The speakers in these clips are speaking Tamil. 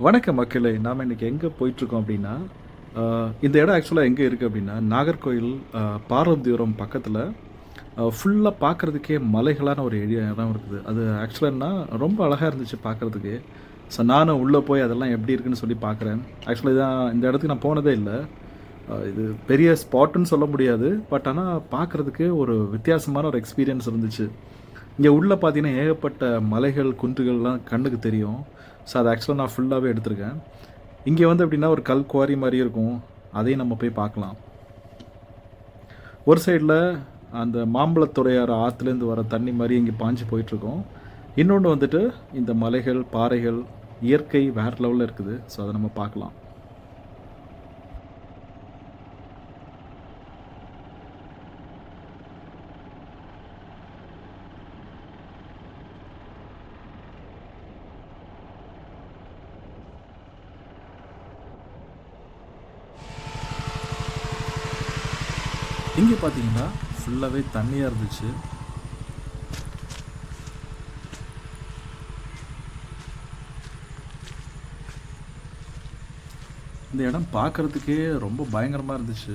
வணக்கம் மக்களே நாம் இன்றைக்கி எங்கே போயிட்டுருக்கோம் அப்படின்னா இந்த இடம் ஆக்சுவலாக எங்கே இருக்குது அப்படின்னா நாகர்கோயில் ஆஹ், பார்வதிபுரம் பக்கத்தில் ஃபுல்லாக பார்க்குறதுக்கே மலைகளான ஒரு ஏரியா இடம் இருக்குது. அது ஆக்சுவலாக ரொம்ப அழகாக இருந்துச்சு பார்க்குறதுக்கு. ஸோ நானும் உள்ளே போய் அதெல்லாம் எப்படி இருக்குன்னு சொல்லி பார்க்குறேன். ஆக்சுவலாக இதான் இந்த இடத்துக்கு நான் போனதே இல்லை. இது பெரிய ஸ்பாட்டுன்னு சொல்ல முடியாது. பட் ஆனால் பார்க்குறதுக்கு ஒரு வித்தியாசமான ஒரு எக்ஸ்பீரியன்ஸ் இருந்துச்சு. இங்கே உள்ளே பார்த்தீங்கன்னா ஏகப்பட்ட மலைகள் குன்றுகள்லாம் கண்ணுக்கு தெரியும். ஸோ அதை ஆக்சுவலாக நான் ஃபுல்லாகவே எடுத்திருக்கேன். இங்கே வந்து எப்படின்னா ஒரு கல் குவாரி மாதிரி இருக்கும். அதையும் நம்ம போய் பார்க்கலாம். ஒரு சைடில் அந்த மாம்பழத்துறையார் ஆற்றுலேருந்து வர தண்ணி மாதிரி இங்கே பாஞ்சு போயிட்டுருக்கோம். இன்னொன்று வந்துட்டு இந்த மலைகள் பாறைகள் இயற்கை வேறு லெவலில் இருக்குது. ஸோ அதை நம்ம பார்க்கலாம். இங்கே பார்த்தீங்கன்னா ஃபுல்லாகவே தண்ணியாக இருந்துச்சு. இந்த இடம் பார்க்குறதுக்கே ரொம்ப பயங்கரமாக இருந்துச்சு.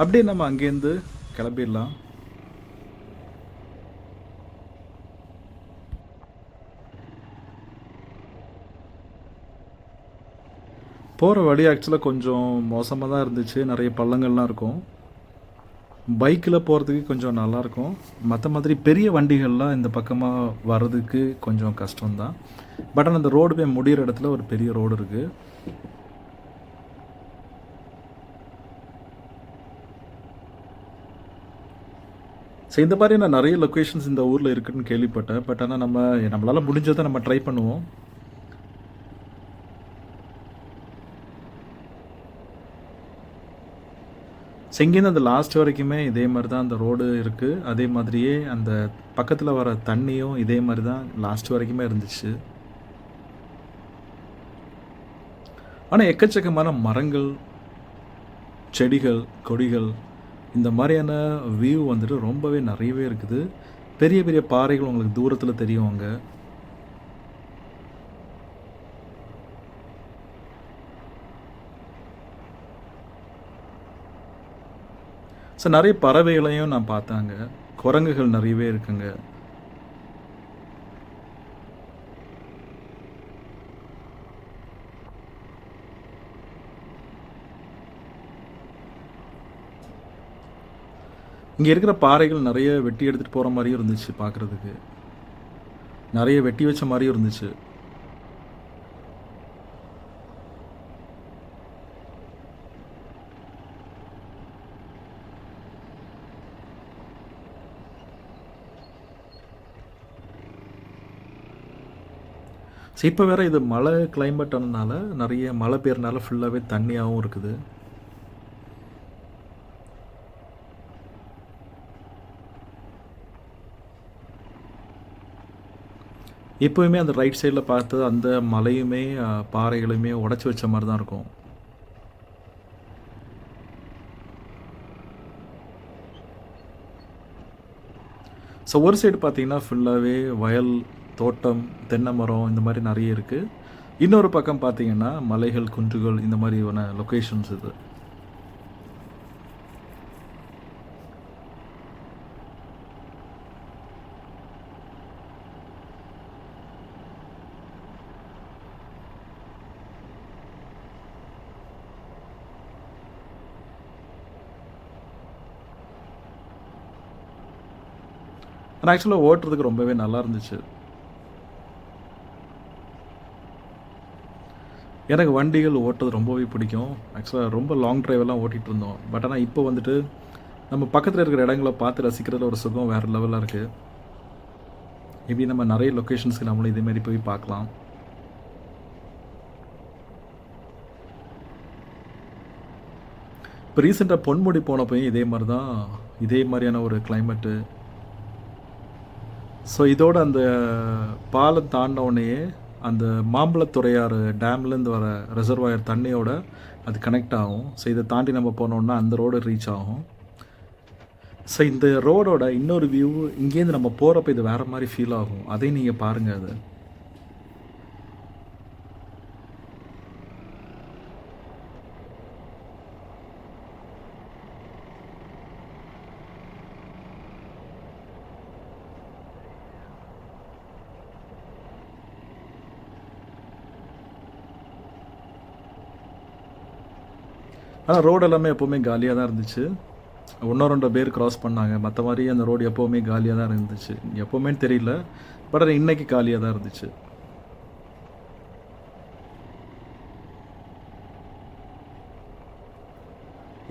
அப்படியே நம்ம அங்கேருந்து கிளம்பிடலாம். போகிற வழி ஆக்சுவலாக கொஞ்சம் மோசமாக தான் இருந்துச்சு. நிறைய பள்ளங்கள்லாம் இருக்கும். பைக்கில் போகிறதுக்கு கொஞ்சம் நல்லாயிருக்கும் மற்ற மாதிரி பெரிய வண்டிகள்லாம் இந்த பக்கமாக வர்றதுக்கு கொஞ்சம் கஷ்டம்தான். பட் ஆனால் அந்த ரோடு போய் முடிகிற இடத்துல ஒரு பெரிய ரோடு இருக்குது ஸோ இந்த மாதிரி நான் நிறைய லொக்கேஷன்ஸ் இந்த ஊரில் இருக்குன்னு கேள்விப்பட்டேன். பட் ஆனால் நம்ம நம்மளால் முடிஞ்சதை நம்ம ட்ரை பண்ணுவோம். ஸோ இங்கேருந்து அந்த லாஸ்ட் வரைக்குமே இதே மாதிரி தான் அந்த ரோடு இருக்குது அதே மாதிரியே அந்த பக்கத்தில் வர தண்ணியும் இதே மாதிரி தான் லாஸ்ட் வரைக்குமே இருந்துச்சு. ஆனால் எக்கச்சக்கமான மரங்கள் செடிகள் கொடிகள் இந்த மாதிரியான வியூ வந்துட்டு ரொம்பவே நிறையவே இருக்குது. பெரிய பெரிய பாறைகள் உங்களுக்கு தூரத்தில் தெரியும் அங்கே. ஸோ நிறைய பறவைகளையும் நான் பார்த்தாங்க குரங்குகள் நிறையவே இருக்குங்க. இங்கே இருக்கிற பாறைகள் நிறைய வெட்டி எடுத்துகிட்டு போகிற மாதிரியும் இருந்துச்சு பார்க்குறதுக்கு நிறைய வெட்டி வச்ச மாதிரியும் இருந்துச்சு. ஸோ இப்போ வேறு இது மழை கிளைமேட் ஆனதுனால நிறைய மழை பெய்யறனால ஃபுல்லாகவே தண்ணியாகவும் இருக்குது. எப்போவுமே அந்த ரைட் சைடில் பார்த்து அந்த மலையுமே பாறைகளுமே உடச்சி வச்ச மாதிரி தான் இருக்கும். ஸோ ஒரு சைடு பார்த்தீங்கன்னா ஃபுல்லாகவே வயல் தோட்டம் தென்னை மரம் இந்த மாதிரி நிறைய இருக்குது இன்னொரு பக்கம் பார்த்தீங்கன்னா மலைகள் குன்றுகள் இந்த மாதிரியான லொக்கேஷன்ஸ் இது. ஆனால் ஆக்சுவலாக ஓட்டுறதுக்கு ரொம்பவே நல்லா இருந்துச்சு. எனக்கு வண்டிகள் ஓட்டுறது ரொம்பவே பிடிக்கும். ஆக்சுவலாக ரொம்ப லாங் ட்ரைவெல்லாம் ஓட்டிகிட்டு இருந்தோம். பட் ஆனால் இப்போ வந்துட்டு நம்ம பக்கத்தில் இருக்கிற இடங்களை பார்த்து ரசிக்கிறதுல ஒரு சுகம் வேறு லெவலாக இருக்குது இப்படி நம்ம நிறைய லொக்கேஷன்ஸ்க்கு நம்மளும் இதேமாரி போய் பார்க்கலாம். இப்போ ரீசெண்டாக பொன்முடி போனப்பையும் இதே மாதிரி தான் இதே மாதிரியான ஒரு கிளைமேட்டு ஸோ இதோட அந்த பாலம் தாண்டவுடனேயே அந்த மாம்பழத்துறையாறு டேம்லேருந்து வர ரிசர்வாயர் தண்ணியோட அது கனெக்ட் ஆகும். ஸோ இதை தாண்டி நம்ம போனோம்னா அந்த ரோடு ரீச் ஆகும். ஸோ இந்த ரோடோட இன்னொரு வியூ இங்கேருந்து நம்ம போகிறப்ப இது வேறு மாதிரி ஃபீல் ஆகும். அதையும் நீங்கள் பாருங்கள் அது. ஆனால் ரோடு எல்லாமே எப்போவுமே காலியாக தான் இருந்துச்சு. ஒன்றோ ரெண்டு பேர் கிராஸ் பண்ணாங்க. மற்ற மாதிரி அந்த ரோடு எப்போவுமே காலியாக தான் இருந்துச்சு. எப்போவுமே தெரியல. பட் அது இன்னைக்கு காலியாக தான் இருந்துச்சு.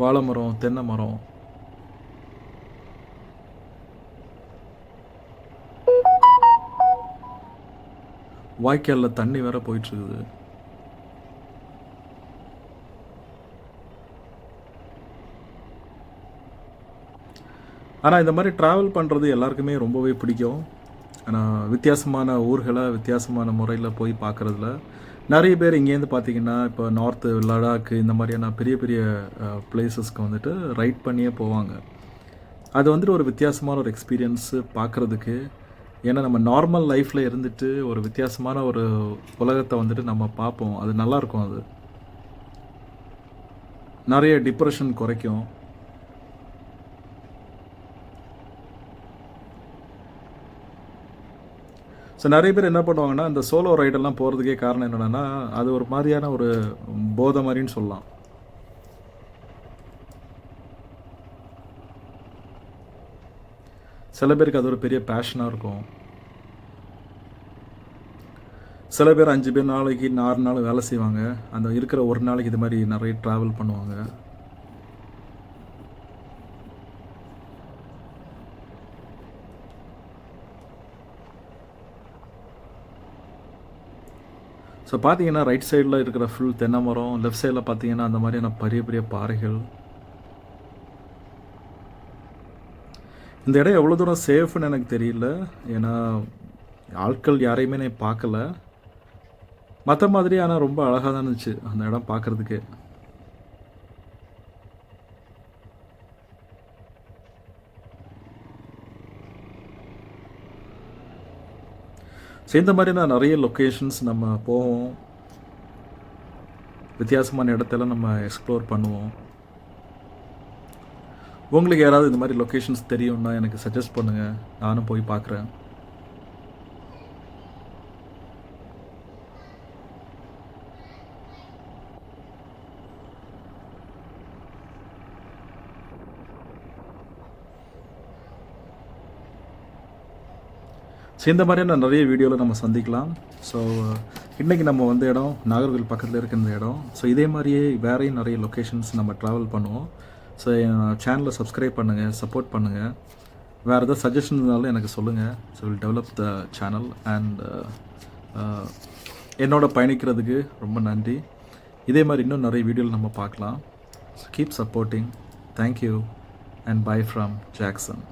வாழை மரம் தென்னை மரம். வாய்க்காலில் தண்ணி வேற போயிட்டு ஆனால் இந்த மாதிரி ட்ராவல் பண்ணுறது எல்லாருக்குமே ரொம்பவே பிடிக்கும். ஆனால் வித்தியாசமான ஊர்களை வித்தியாசமான முறையில் போய் பார்க்குறதுல நிறைய பேர் இங்கேருந்து பார்த்தீங்கன்னா இப்போ நார்த்து லடாக்கு இந்த மாதிரியான பெரிய பெரிய பிளேசஸ்க்கு வந்துட்டு ரைட் பண்ணியே போவாங்க. அது வந்துட்டு ஒரு வித்தியாசமான ஒரு எக்ஸ்பீரியன்ஸு பார்க்குறதுக்கு. ஏன்னா நம்ம நார்மல் லைஃப்பில் இருந்துட்டு ஒரு வித்தியாசமான ஒரு உலகத்தை வந்துட்டு நம்ம பார்ப்போம். அது நல்லாயிருக்கும் அது. நிறைய டிப்ரெஷன் குறைக்கும். ஸோ நிறைய பேர் என்ன பண்ணுவாங்கன்னா இந்த சோலோ ரைடெல்லாம் போகிறதுக்கே காரணம் என்னென்னா அது ஒரு மாதிரியான ஒரு போதை மாதிரின்னு சொல்லலாம். சில பேருக்கு அது ஒரு பெரிய பேஷனாக இருக்கும். சில பேர் அஞ்சு பேர் நாளைக்கு ஆறு நாள் வேலை செய்வாங்க. அந்த இருக்கிற ஒரு நாளைக்கு இது மாதிரி நிறைய ட்ராவல் பண்ணுவாங்க. ஸோ பார்த்தீங்கன்னா ரைட் சைடில் இருக்கிற ஃபுல் தென்னை மரம் லெஃப்ட் சைடில் பார்த்தீங்கன்னா அந்த மாதிரியான பெரிய பெரிய பாறைகள். இந்த இடம் எவ்வளோ தூரம் சேஃப்னு எனக்கு தெரியல. ஏன்னா ஆட்கள் யாரையுமே நான் பார்க்கல. மற்ற மாதிரி ஆனால் ரொம்ப அழகாக தான் இருந்துச்சு அந்த இடம் பார்க்குறதுக்கு. ஸோ இந்த மாதிரி தான் நிறைய லொக்கேஷன்ஸ் நம்ம போவோம். வித்தியாசமான இடத்தெல்லாம் நம்ம எக்ஸ்ப்ளோர் பண்ணுவோம். உங்களுக்கு யாராவது இந்த மாதிரி லொக்கேஷன்ஸ் தெரியும்னா எனக்கு சஜஸ்ட் பண்ணுங்கள் நானும் போய் பார்க்குறேன். ஸோ இந்த மாதிரியான நிறைய வீடியோவில் நம்ம சந்திக்கலாம். ஸோ இன்றைக்கி நம்ம வந்த இடம் நாகர்கோவில் பக்கத்தில் இருக்க இந்த இடம். ஸோ இதே மாதிரியே வேறையும் நிறைய லொக்கேஷன்ஸ் நம்ம ட்ராவல் பண்ணுவோம். ஸோ என் சேனலை சப்ஸ்கிரைப் பண்ணுங்கள் சப்போர்ட் பண்ணுங்கள் வேறு ஏதாவது சஜஷன் இருந்தாலும் எனக்கு சொல்லுங்கள் so will develop the channel and என்னோட பயணிக்கிறதுக்கு ரொம்ப நன்றி. இதே மாதிரி இன்னும் நிறைய வீடியோவில் நம்ம பார்க்கலாம். So keep supporting thank you and bye from Jackson